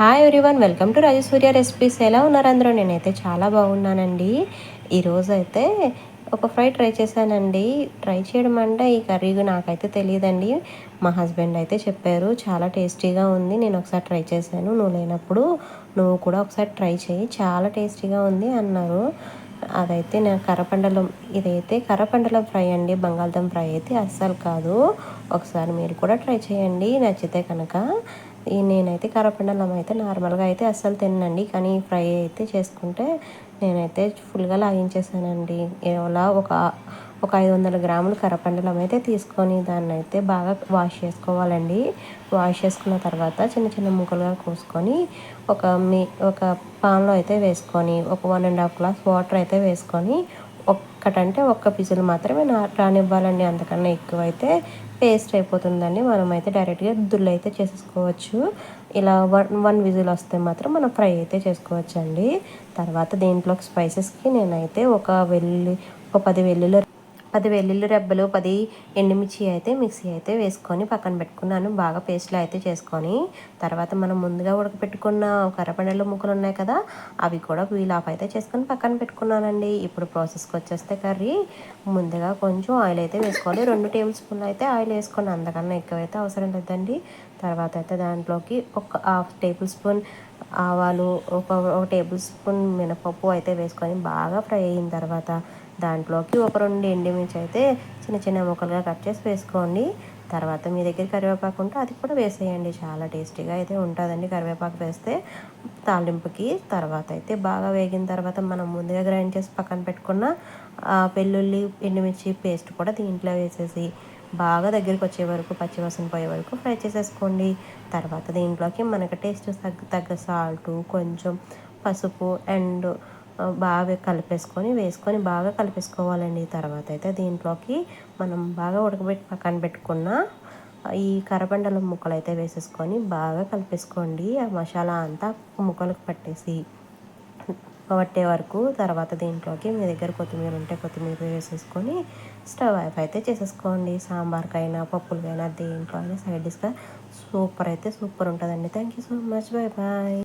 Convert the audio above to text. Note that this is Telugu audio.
Hi everyone welcome to Rajasurya recipes ఎలా ఉన్నారు అందరూ? నేనైతే చాలా బాగున్నానండి. ఈరోజు అయితే ఒక ఫ్రై ట్రై చేశానండి. ట్రై చేయడం అంటే ఈ కర్రీ నాకైతే తెలియదండి మా హస్బెండ్ అయితే చెప్పారు చాలా టేస్టీగా ఉంది నేను ఒకసారి ట్రై చేశాను నువ్వు లేనప్పుడు నువ్వు కూడా ఒకసారి ట్రై చేయి చాలా టేస్టీగా ఉంది అన్నారు. అదైతే నేను కర్రపండలం ఇదైతే కర్రపండలం ఫ్రై అండి బంగాళదుంప ఫ్రై అయితే అస్సలు కాదు. ఒకసారి మీరు కూడా ట్రై చేయండి నచ్చితే కనుక. నేనైతే కరపండలం అయితే నార్మల్గా అయితే అస్సలు తినండి కానీ ఫ్రై అయితే చేసుకుంటే నేనైతే ఫుల్గా లాగించేసానండి. ఎలా ఒక ఒక ఐదు వందల గ్రాములు కరపండలం అయితే తీసుకొని దాన్ని అయితే బాగా వాష్ చేసుకోవాలండి. వాష్ చేసుకున్న తర్వాత చిన్న చిన్న ముక్కలుగా కోసుకొని ఒక మీ ఒక పాన్లో అయితే వేసుకొని ఒక one and half glass water అయితే వేసుకొని ఒక్కటంటే ఒక్క పిజులు మాత్రమే రానివ్వాలండి. అంతకన్నా అయితే పేస్ట్ అయిపోతుందండి. మనం అయితే డైరెక్ట్గా దుల్లు అయితే చేసేసుకోవచ్చు. ఇలా వన్ వన్ విజిల్ వస్తే మాత్రం మనం ఫ్రై అయితే చేసుకోవచ్చండి. తర్వాత దీంట్లోకి స్పైసెస్కి నేనైతే ఒక వెల్లి ఒక పది వెల్లుల్లి పది వెల్లుల్లి రెబ్బలు పది ఎండుమిర్చి అయితే మిక్సీ అయితే వేసుకొని పక్కన పెట్టుకున్నాను. బాగా పేస్ట్లో అయితే చేసుకొని తర్వాత మనం ముందుగా ఉడకపెట్టుకున్న కర్రపండలు ముక్కలు ఉన్నాయి కదా అవి కూడా వీల్ ఆఫ్ అయితే చేసుకొని పక్కన పెట్టుకున్నానండి. ఇప్పుడు ప్రాసెస్కి వచ్చేస్తే కర్రీ. ముందుగా కొంచెం ఆయిల్ అయితే వేసుకోవాలి. రెండు టేబుల్ స్పూన్లు అయితే ఆయిల్ వేసుకోండి అంతకన్నా ఎక్కువైతే అవసరం లేదండి. తర్వాత అయితే దాంట్లోకి ఒక హాఫ్ టేబుల్ స్పూన్ ఆవాలు ఒక ఒక టేబుల్ స్పూన్ మినపప్పు అయితే వేసుకొని బాగా ఫ్రై అయిన తర్వాత దాంట్లోకి ఒక రెండు ఎండుమిర్చి అయితే చిన్న చిన్న ముక్కలుగా కట్ చేసి వేసుకోండి. తర్వాత మీ దగ్గర కరివేపాకు ఉంటే అది కూడా వేసేయండి. చాలా టేస్టీగా అయితే ఉంటుందండి కరివేపాకు వేస్తే. తాలింపుకి తర్వాత అయితే బాగా వేగిన తర్వాత మనం ముందుగా గ్రైండ్ చేసి పక్కన పెట్టుకున్న వెల్లుల్లి ఎండుమిర్చి పేస్ట్ కూడా దీంట్లో వేసేసి బాగా దగ్గరికి వచ్చే వరకు పచ్చివాసన పోయే వరకు ఫ్రై చేసేసుకోండి. తర్వాత దీంట్లోకి మనకు టేస్ట్ తగ్గ తగ్గ సాల్ట్ కొంచెం పసుపు అండ్ బాగా కలిపేసుకొని వేసుకొని బాగా కలిపేసుకోవాలండి. తర్వాత అయితే దీంట్లోకి మనం బాగా ఉడకబెట్టి పక్కన పెట్టుకున్న ఈ కరబండల ముక్కలు అయితే వేసేసుకొని బాగా కలిపేసుకోండి. ఆ మసాలా అంతా ముక్కలకు పట్టేసి పట్టే వరకు తర్వాత దీంట్లోకి మీ దగ్గర కొత్తిమీర ఉంటే కొత్తిమీర వేసేసుకొని స్టవ్ ఆఫ్ అయితే చేసేసుకోండి. సాంబార్కైనా పప్పులకైనా దేంట్లో అయినా సైడ్ డిష్గా సూపర్ అయితే సూపర్ ఉంటుందండి. Thank you so much. Bye bye.